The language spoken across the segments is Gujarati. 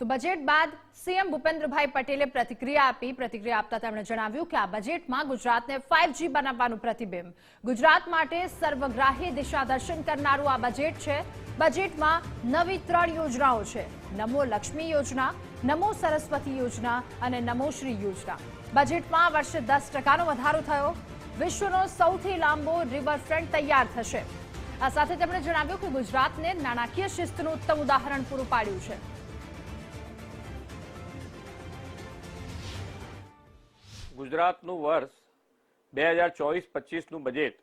તો બજેટ બાદ સીએમ ભૂપેન્દ્રભાઈ પટેલે પ્રતિક્રિયા આપી. પ્રતિક્રિયા આપતા તેમણે જણાવ્યું કે આ બજેટમાં ગુજરાતને ફાઇવજી બનાવવાનું પ્રતિબિંબ. ગુજરાત માટે સર્વગ્રાહી દિશા દર્શન કરનારું આ બજેટ છે. બજેટમાં નવી ત્રણ યોજનાઓ છે. નમો લક્ષ્મી યોજના, નમો સરસ્વતી યોજના અને નમો શ્રી યોજના. બજેટમાં વર્ષે દસ ટકાનો વધારો થયો. વિશ્વનો સૌથી લાંબો રિવરફ્રન્ટ તૈયાર થશે. આ સાથે તેમણે જણાવ્યું કે ગુજરાતને નાણાકીય શિસ્તનું ઉત્તમ ઉદાહરણ પૂરું પાડ્યું છે. ગુજરાતનું વર્ષ બે હજાર ચોવીસ પચીસનું બજેટ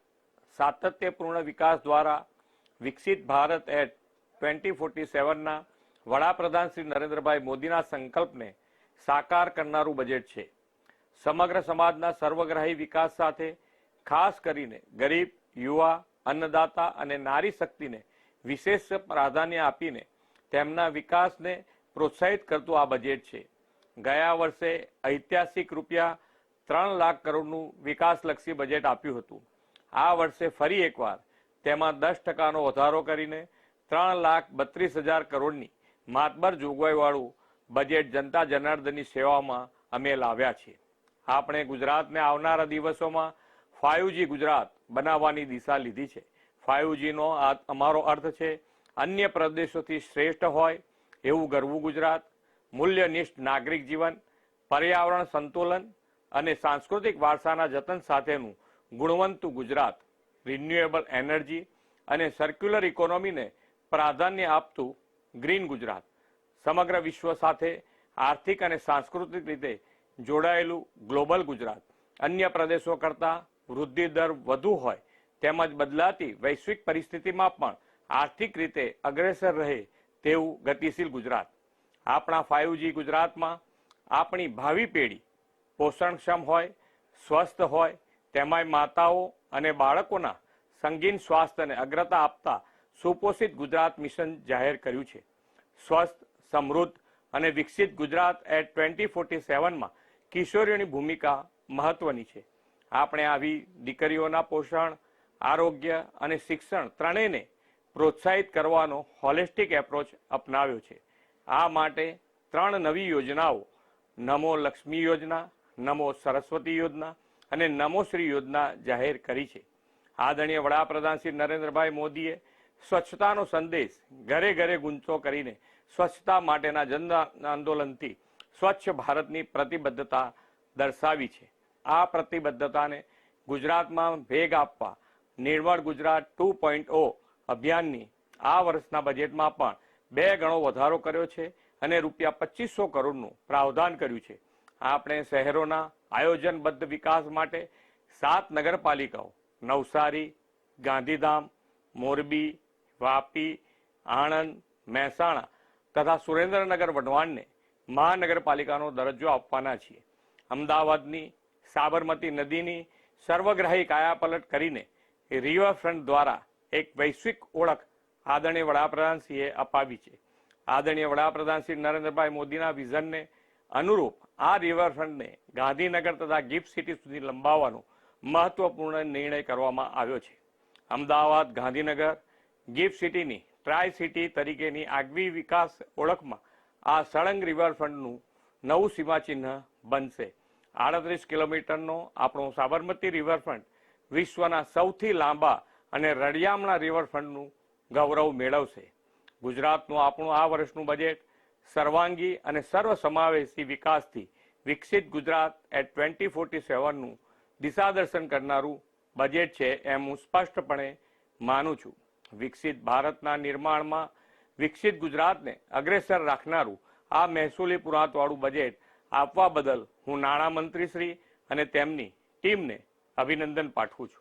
સાતત્યપૂર્ણ વિકાસ દ્વારા વિકસિત ભારત એટ ટ્વેન્ટી ફોર્ટી સેવનના વડાપ્રધાન શ્રી નરેન્દ્રભાઈ મોદીના સંકલ્પને સાકાર કરનારું બજેટ છે. સમગ્ર સમાજના સર્વગ્રાહી વિકાસ સાથે ખાસ કરીને ગરીબ, યુવા, અન્નદાતા અને નારી શક્તિને વિશેષ પ્રાધાન્ય આપીને તેમના વિકાસને પ્રોત્સાહિત કરતું આ બજેટ છે. ગયા વર્ષે ઐતિહાસિક રૂપિયા ત્રણ લાખ કરોડનું વિકાસલક્ષી બજેટ આપ્યું હતું. આ વર્ષે ફરી એકવાર તેમાં દસ ટકાનો વધારો કરીને ત્રણ લાખ બત્રીસ હજાર કરોડની માતબર જોગવાઈવાળું બજેટ જનતા જનાર્દનની સેવામાં અમે લાવ્યા છીએ. આપણે ગુજરાતને આવનારા દિવસોમાં ફાઇવજી ગુજરાત બનાવવાની દિશા લીધી છે. ફાઇવજીનો આ અમારો અર્થ છે, અન્ય પ્રદેશોથી શ્રેષ્ઠ હોય એવું ગરવું ગુજરાત, મૂલ્યનિષ્ઠ નાગરિક જીવન, પર્યાવરણ સંતુલન અને સાંસ્કૃતિક વારસાના જતન સાથેનું ગુણવંતું ગુજરાત રિન્યુએબલ એનર્જી અને સર્ક્યુલર ઇકોનોમીને પ્રાધાન્ય આપતું ગ્રીન ગુજરાત. સમગ્ર વિશ્વ સાથે આર્થિક અને સાંસ્કૃતિક રીતે જોડાયેલું ગ્લોબલ ગુજરાત. અન્ય પ્રદેશો કરતાં વૃદ્ધિ દર વધુ હોય તેમજ બદલાતી વૈશ્વિક પરિસ્થિતિમાં પણ આર્થિક રીતે અગ્રેસર રહે તેવું ગતિશીલ ગુજરાત. આપણા ફાઇવજી ગુજરાતમાં આપણી ભાવિ પેઢી પોષણક્ષમ હોય, સ્વસ્થ હોય, તેમાંય માતાઓ અને બાળકોના સંગીન સ્વાસ્થ્યને અગ્રતા આપતા સુપોષિત ગુજરાત મિશન જાહેર કર્યું છે. સ્વસ્થ, સમૃદ્ધ અને વિકસિત ગુજરાત એટ ટ્વેન્ટી ફોર્ટી સેવનમાં કિશોરીઓની ભૂમિકા મહત્વની છે. આપણે આવી દીકરીઓના પોષણ, આરોગ્ય અને શિક્ષણ ત્રણેયને પ્રોત્સાહિત કરવાનો હોલિસ્ટિક એપ્રોચ અપનાવ્યો છે. આ માટે ત્રણ નવી યોજનાઓ, નમો લક્ષ્મી યોજના નમો સરસ્વતી યોજના અને નમો શ્રી યોજના જાહેર કરી છે. આદરણીય વડાપ્રધાન શ્રી નરેન્દ્રભાઈ મોદીએ સ્વચ્છતાનો સંદેશ ઘરે ઘરે ગુંચો કરીને સ્વચ્છતા માટેના જન આંદોલનથી સ્વચ્છ ભારતની પ્રતિબદ્ધતા દર્શાવી છે. આ પ્રતિબદ્ધતાને ગુજરાતમાં વેગ આપવા Nirmal Gujarat two point O અભિયાનની આ વર્ષના બજેટમાં પણ બે ગણો વધારો કર્યો છે અને રૂપિયા પચીસો કરોડનું પ્રાવધાન કર્યું છે. આપણે શહેરોના આયોજનબદ્ધ વિકાસ માટે સાત નગરપાલિકાઓ, નવસારી, ગાંધીધામ, મોરબી, વાપી, આણંદ, મહેસાણા તથા સુરેન્દ્રનગર વઢવાણને મહાનગરપાલિકાનો દરજ્જો આપવાના છીએ. અમદાવાદની સાબરમતી નદીની સર્વગ્રાહી કાયાપલટ કરીને રિવરફ્રન્ટ દ્વારા એક વૈશ્વિક ઓળખ આદરણીય વડાપ્રધાનશ્રીએ અપાવી છે. આદરણીય વડાપ્રધાન શ્રી નરેન્દ્રભાઈ મોદીના વિઝનને અનુરૂપ આ રિવરફ્રન્ટને ગાંધીનગર તથા ગિફ્ટ સિટી સુધી લંબાવવાનો મહત્વપૂર્ણ નિર્ણય કરવામાં આવ્યો છે. અમદાવાદ, ગાંધીનગર, ગિફ્ટ સિટીની ટ્રાય સિટી તરીકેની આગવી વિકાસ ઓળખમાં આ સળંગ રિવરફ્રન્ટનું નવું સીમાચિહ્ન બનશે. આડત્રીસ કિલોમીટરનો આપણો સાબરમતી રિવરફ્રન્ટ વિશ્વના સૌથી લાંબા અને રળિયામણા રિવરફ્રન્ટનું ગૌરવ મેળવશે. ગુજરાતનું આપણું આ વર્ષનું બજેટ સર્વાંગી અને સર્વસમાવેશી વિકાસથી વિકસિત ગુજરાત એટ ટ્વેન્ટી ફોર્ટી સેવનનું દિશાદર્શન કરનારું બજેટ છે એમ હું સ્પષ્ટપણે માનું છું. વિકસિત ભારતના નિર્માણમાં વિકસિત ગુજરાતને અગ્રેસર રાખનારું આ મહેસૂલી પુરાતવાળું બજેટ આપવા બદલ હું નાણામંત્રી શ્રી અને તેમની ટીમને અભિનંદન પાઠવું છું.